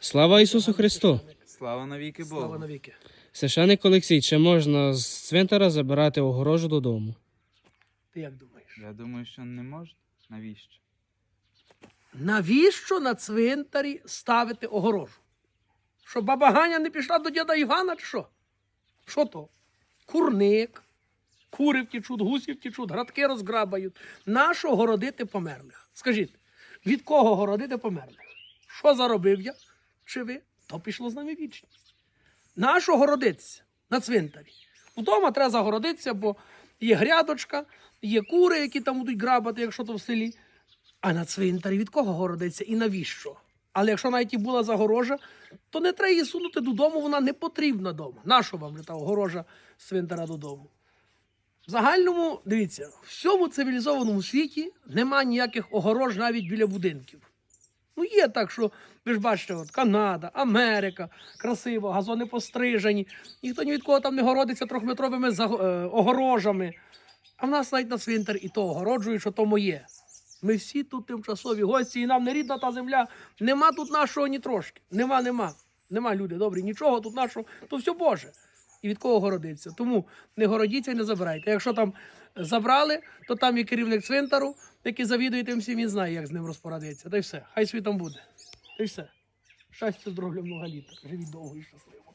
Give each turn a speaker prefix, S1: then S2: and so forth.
S1: Слава Ісусу Христу!
S2: Слава навіки Богу!
S3: Слава навіки.
S1: Священик Олексій, чи можна з цвинтара забирати огорожу додому?
S3: Ти як думаєш?
S2: Я думаю, що не можна. Навіщо?
S3: Навіщо на цвинтарі ставити огорожу? Що баба Ганя не пішла до діда Івана, чи що? Що то? Курник, кури втічуть, гусі втічуть, градки розграбають. Нащо городити померлих? Скажіть, від кого городити померлих? Що заробив я? Чи ви? То пішло з нами вічність. Нащо городитися на цвинтарі? Вдома треба загородитися, бо є грядочка, є кури, які там будуть грабати, якщо то в селі. А на цвинтарі від кого городиться і навіщо? Але якщо навіть і була загорожа, то не треба її сунути додому, вона не потрібна дома. Нащо вам вже та огорожа цвинтара додому? В загальному, дивіться, в всьому цивілізованому світі нема ніяких огорож навіть біля будинків. Ну, є так, що ви ж бачите, от Канада, Америка, красиво, газони пострижені. Ніхто ні від кого там не городиться трьохметровими е, огорожами. А в нас навіть на цвинтар і то огороджують, що то моє. Ми всі тут тимчасові гості, і нам не рідна та земля. Нема тут нашого ні трошки. Нема, нема. Нема, люди добрі, нічого тут нашого, то все Боже. І від кого городиться. Тому не городіться і не забирайте. Якщо там забрали, то там є керівник цвинтару, який завідує тим всім, він знає, як з ним розпорадитися. Та й все. Хай світом буде. Та й все. Щастя, здоров'я, много літа. Живіть довго і щасливо.